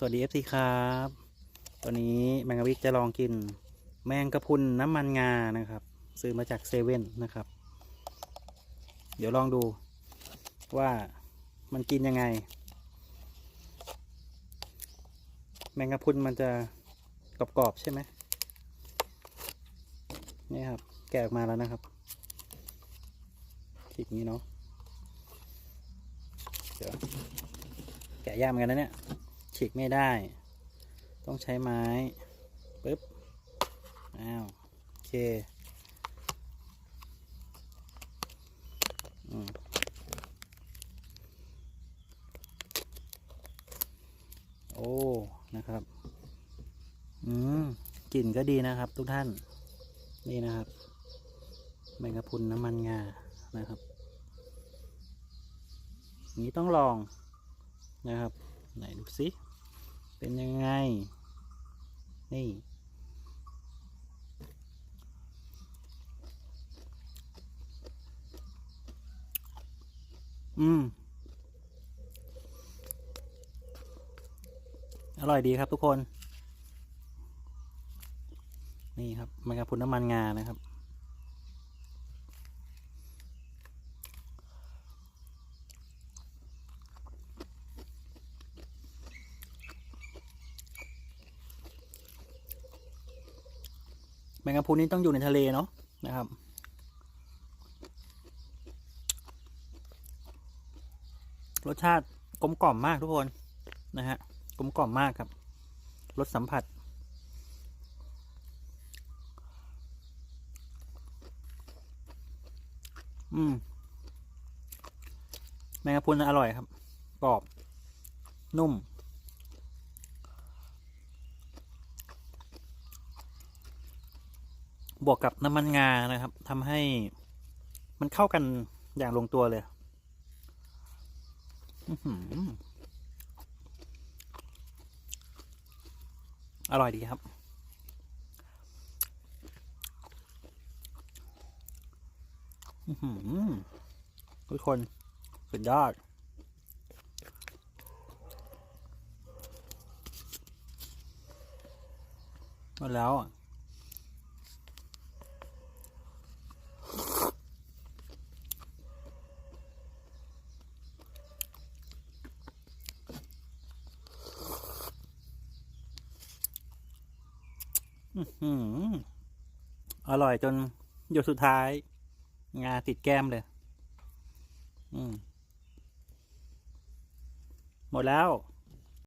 สวัสดี FC ครับ ตอนนี้แมงกะวิกจะลองกินแมงกะพุนน้ำมันงานะครับ ซื้อมาจากเซเว่นนะครับ เดี๋ยวลองดูว่ามันกินยังไง แมงกะพุนมันจะกรอบๆใช่ไหมนี่ครับ แกะออกมาแล้วนะครับฉีกนี้เนาะเดี๋ยวแกะยากเหมือนกันนะเนี่ย ฉีกไม่ได้ ต้องใช้ไม้ปึ๊บอ้าวโอเคอืมโอ้ นะครับ อืม กลิ่นก็ดีนะครับ ทุกท่าน นี่นะครับแมงกะพุนน้ำมันงา นะครับนี้ต้องลองนะครับ ไหนดูสิ เป็นยังไง นี่ อืม อร่อยดีครับทุกคน นี่ครับแมงกะพุนน้ำมันงานะครับ งกะพรุนนี่ต้องอยู่ในทะเลเนาะนะครับ รสชาติกลมกล่อมมากทุกคนนะฮะกลมกล่อมมากครับรสสัมผัส อืมแมงกะพรุนอร่อยครับกรอบ นุ่ม บวกกับน้ำมันงานะครับทำให้มันเข้ากันอย่างลงตัวเลยอร่อยดีครับ ทุกคน สุดยอด หมดแล้วอะ อร่อยจนหยดสุดท้าย งาติดแก้มเลย อืม หมดแล้ว